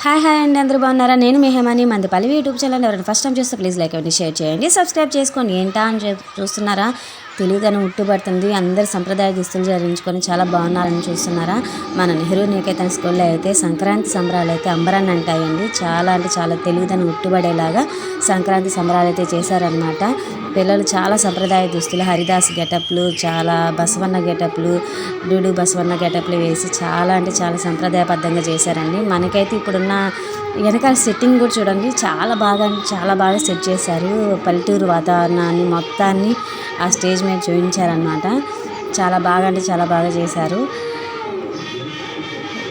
Hi hi అండి అందరూ బాగున్నారా? నేను మీ హేమాని మంది యూట్యూబ్ ఛానల్ ఎవరైనా ఫస్ట్ టైం చూస్తే ప్లీజ్ లైక్ అండి షేర్ చేయండి సబ్స్క్రైబ్ చేసుకోండి. ఏంటా అని చూస్తున్నారా? తెలుగుదనం ఉట్టుపడుతుంది అందరు సంప్రదాయ దుస్తులు ధరించుకొని చాలా బాగున్నారని చూస్తున్నారా? మన నెహ్రూ నికేతన్ స్కూల్లో అయితే సంక్రాంతి సంబరాలు అయితే అంబరాన్ని అంటాయండి. చాలా అంటే చాలా తెలుగుదనం ఉట్టుబడేలాగా సంక్రాంతి సంబరాలు అయితే చేశారనమాట పిల్లలు చాలా సంప్రదాయ దుస్తులు హరిదాస్ గెటప్లు చాలా బసవన్న గెటప్లు డూడు బసవన్న గెటప్లు వేసి చాలా అంటే చాలా సంప్రదాయబద్ధంగా చేశారండి. మనకైతే ఇప్పుడున్న వెనకాల సెట్టింగ్ కూడా చూడండి. చాలా బాగా చాలా బాగా సెట్ చేశారు. పల్లెటూరు వాతావరణాన్ని మొత్తాన్ని ఆ స్టేజ్ మీద చూపించారనమాట చాలా బాగా అంటే చాలా బాగా చేశారు.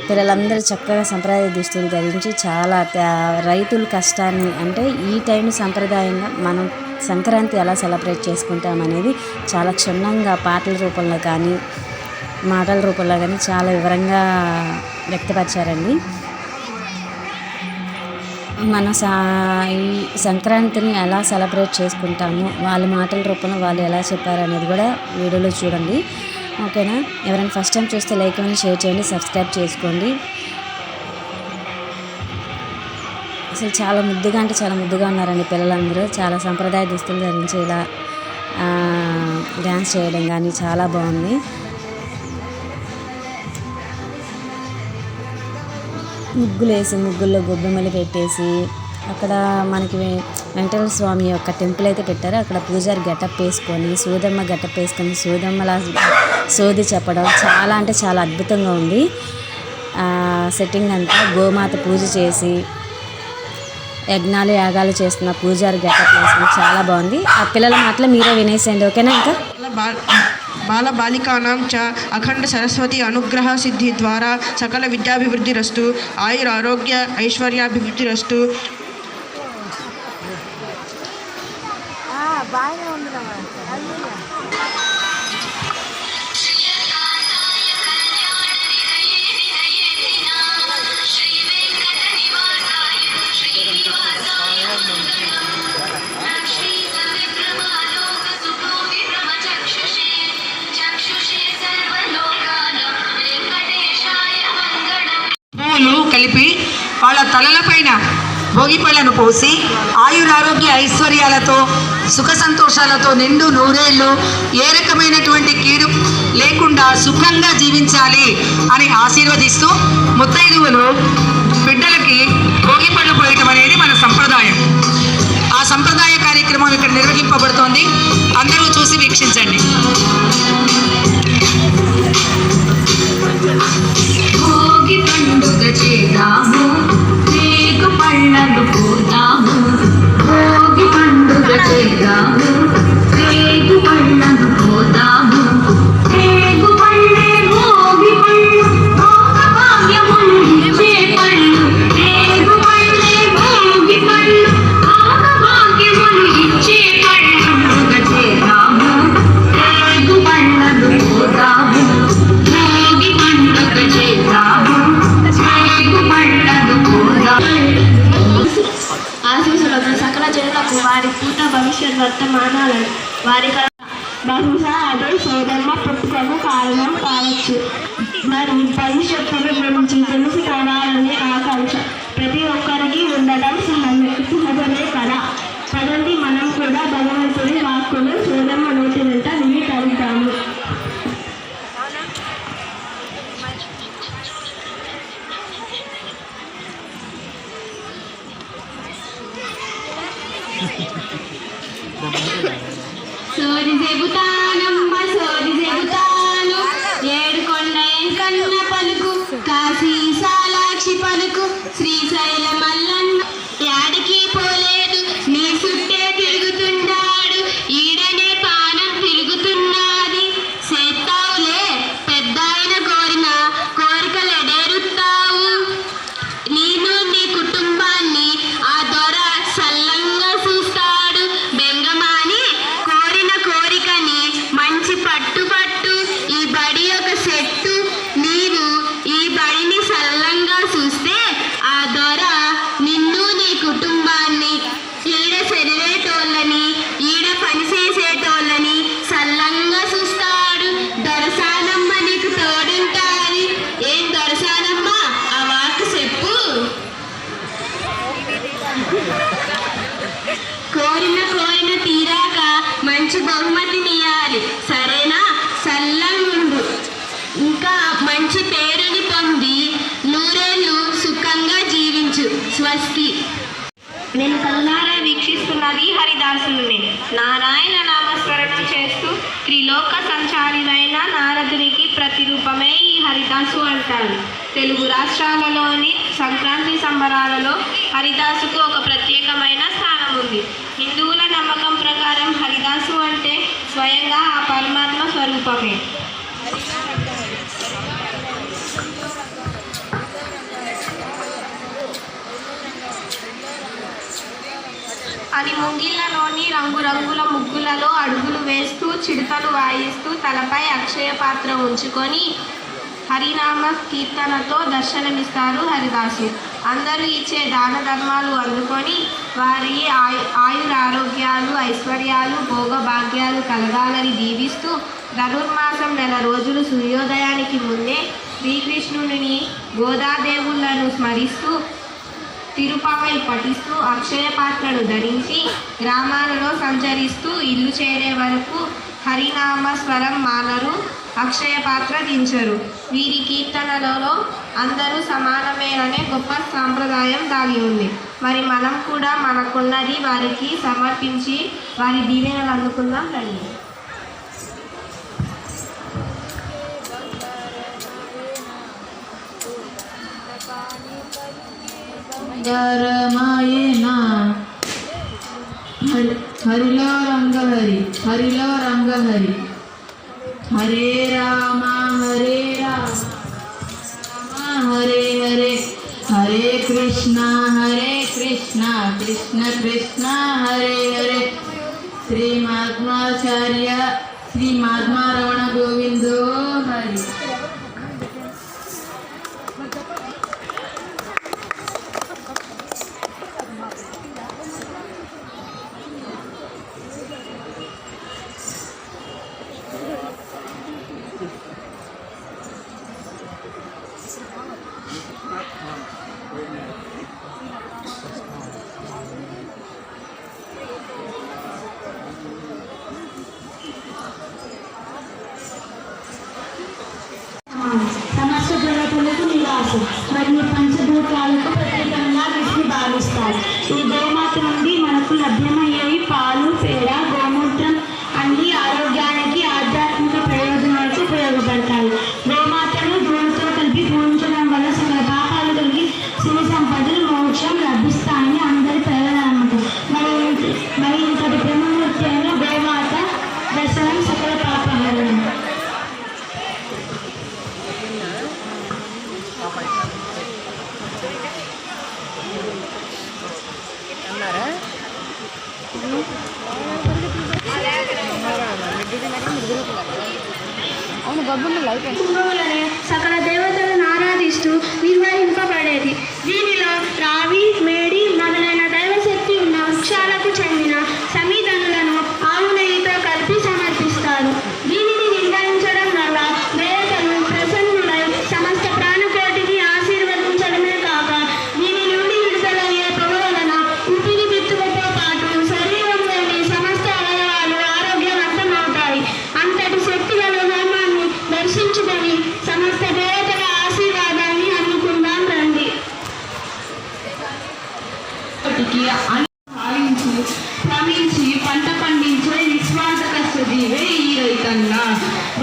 పిల్లలందరూ చక్కగా సంప్రదాయ దుస్తులు ధరించి చాలా రైతుల కష్టాన్ని అంటే ఈ టైం సంప్రదాయంగా మనం సంక్రాంతి ఎలా సెలబ్రేట్ చేసుకుంటాం అనేది చాలా క్షుణ్ణంగా పాటల రూపంలో కానీ మాటల రూపంలో కానీ చాలా వివరంగా వ్యక్తపరిచారండి. మన సా ఈ సంక్రాంతిని ఎలా సెలబ్రేట్ చేసుకుంటాము వాళ్ళ మాటల రూపంలో వాళ్ళు ఎలా చెప్పారు అనేది కూడా వీడియోలో చూడండి. ఓకేనా? ఎవరైనా ఫస్ట్ టైం చూస్తే లైక్ అని షేర్ చేయండి సబ్స్క్రైబ్ చేసుకోండి. అసలు చాలా ముద్దుగా అంటే చాలా ముద్దుగా ఉన్నారండి పిల్లలందరూ. చాలా సంప్రదాయ దుస్తులు ధరించి ఇలా డ్యాన్స్ చేయడం కానీ చాలా బాగుంది. ముగ్గులు వేసి ముగ్గుల్లో గొబ్బెమ్మలు పెట్టేసి అక్కడ మనకి వెంకటేశ్వర స్వామి యొక్క టెంపుల్ అయితే పెట్టారు. అక్కడ పూజారి గెటప్ వేసుకొని సూదమ్మ గెటప్ వేసుకొని సూదమ్మలా సోది చెప్పడం చాలా అంటే చాలా అద్భుతంగా ఉంది. సెట్టింగ్ అంతా గోమాత పూజ చేసి యజ్ఞాలు యాగాలు చేస్తున్న పూజారి గెటప్ వేసుకుని చాలా బాగుంది. ఆ పిల్లల మాటలు మీరే వినేసేయండి ఓకేనా ఇంకా? బాలబాలికానాం చ అఖండ సరస్వతి అనుగ్రహ సిద్ధి ద్వారా సకల విద్యాభివృద్ధిరస్తు ఆయుర ఆరోగ్య ఐశ్వర్యాభివృద్ధిరస్తు. బాగా భోగి పళ్ళను పోసి ఆయురారోగ్య ఐశ్వర్యాలతో సుఖ సంతోషాలతో నిండు నూరేళ్ళు ఏ రకమైనటువంటి కీడు లేకుండా సుఖంగా జీవించాలి అని ఆశీర్వదిస్తూ ముత్తైదువులు బిడ్డలకి భోగి పళ్ళు పోయటం అనేది మన సంప్రదాయం. ఆ సంప్రదాయ కార్యక్రమం ఇక్కడ నిర్వహింపబడుతోంది. అందరూ చూసి వీక్షించండి. వర్తమానాలను. వారి బహుశా అదే సోదమ్మ పుట్టుకకు కారణం కావచ్చు. మరి భవిష్యత్తును గురించి తెలుసుకోవాలనే ఆకాంక్ష ప్రతి ఒక్కరికి ఉండడం సహజ- సహజమే కదా? పదండి మనం కూడా భగవంతుని వాక్కులు సోదమ్మ నోటి వెంట స్వస్తి నేను కనులారా వీక్షిస్తున్నది హరిదాసుని నారాయణ నామస్మరణం చేస్తూ త్రిలోక సంచారివైన నారదునికి ప్రతిరూపమే ఈ హరిదాసు అంటారు. తెలుగు రాష్ట్రాలలోని సంక్రాంతి సంబరాలలో హరిదాసుకు ఒక ప్రత్యేకమైన స్థానం ఉంది. హిందువుల నమ్మకం ప్రకారం హరిదాసు అంటే స్వయంగా ఆ పరమాత్మ స్వరూపమే. ముంగిళ్ళలోని రంగురంగుల ముగ్గులలో అడుగులు వేస్తూ చిడతలు వాయిస్తూ తలపై అక్షయ పాత్ర ఉంచుకొని హరినామ కీర్తనతో దర్శనమిస్తారు హరిదాసు. అందరూ ఇచ్చే దాన ధర్మాలు అందుకొని వారి ఆయు ఆయురారోగ్యాలు ఐశ్వర్యాలు భోగభాగ్యాలు కలగాలని దీవిస్తూ ధనుర్మాసం నెల రోజులు సూర్యోదయానికి ముందే శ్రీకృష్ణుని గోదాదేవులను స్మరిస్తూ తిరుపాకలు పఠిస్తూ అక్షయ పాత్రను ధరించి గ్రామాలలో సంచరిస్తూ ఇల్లు చేరే వరకు హరినామ స్వరం మానరు అక్షయ పాత్ర దించరు. వీరి కీర్తనలలో అందరూ సమానమేననే గొప్ప సాంప్రదాయం దాగి ఉంది. మరి మనం కూడా మనకున్నది వారికి సమర్పించి వారి దీవెనలు అందుకుందాం రండి. రంగరమాయేనా హరి హరిలో రంగహరి హరిలో రంగహరి హరే రామ హరే రామ రామ హరే హరే హరే కృష్ణ హరే కృష్ణ కృష్ణ కృష్ణ హరే హరే శ్రీ మహాత్మాచార్య శ్రీ మహాత్మారమణ గోవిందో మరియు పంచభూతాలకు ప్రత్యేకంగా వీటిని భావిస్తారు. ఈ గోమాత నుండి మనకు లభ్యమైన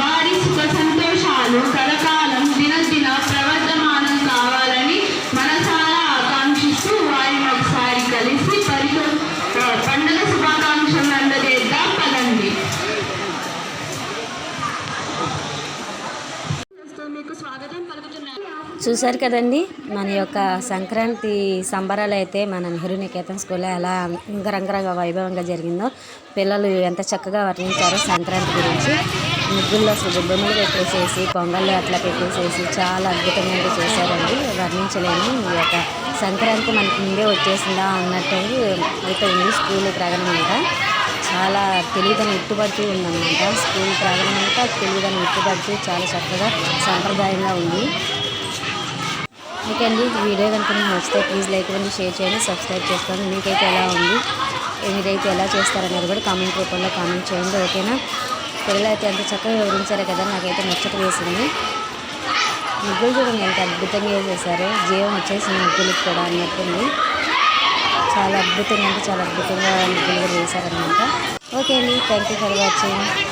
వారి సుఖ సంతోషాలు కలకాలం దినదిన ప్రవర్ధమానం కావాలని మనసారా ఆకాంక్షిస్తూ వారిని ఒకసారి కలిసి పరితో పండుగ శుభాకాంక్షలు అందజేద్దాం. పదండి. చూశారు కదండి మన యొక్క సంక్రాంతి సంబరాలు అయితే మన నెహ్రూ నికేతన్ స్కూల్లో ఎలా రంగరంగ వైభవంగా జరిగిందో పిల్లలు ఎంత చక్కగా వర్ణించారో సంక్రాంతి గురించి. ముగ్గుల్లో అసలు బొమ్మలు పెట్టేసేసి పొంగళ్ళు అట్లా పెట్టేసేసి చాలా అద్భుతమైన చేశారండి. వర్ణించలేము. ఈ యొక్క సంక్రాంతి మనకి ముందే వచ్చేసిందా అన్నట్టు అయితే ఉంది స్కూల్ ప్రాంగణం అంతా. చాలా తెలివితనం ఇట్టుబడుతూ ఉందన్నమాట. స్కూల్ ప్రాంగణం అంతా తెలివితనం ఇట్టుబడుతూ చాలా చక్కగా సాంప్రదాయంగా ఉంది. ఓకే అండి వీడియో కనుక మీకు నచ్చితే ప్లీజ్ లైక్ ఇవ్వండి షేర్ చేయండి సబ్స్క్రైబ్ చేసుకోండి. మీకైతే ఎలా ఉంది మీరైతే ఎలా చేస్తారనేది కూడా కామెంట్ రూపంలో కామెంట్ చేయండి. ఓకేనా? పిల్లలు అయితే ఎంత చక్కగా వివరించారో కదా నాకైతే ముచ్చట వేసింది. ముగ్గులు చూడండి ఎంత అద్భుతంగా వేసేసారు జీవం వచ్చేసింది ముగ్గులకు కూడా అన్నట్టుంది చాలా అద్భుతంగా అంటే చాలా అద్భుతంగా ముగ్గులు కూడా వేశారనమాట ఓకే అండి థ్యాంక్ యూ ఫర్ వాచింగ్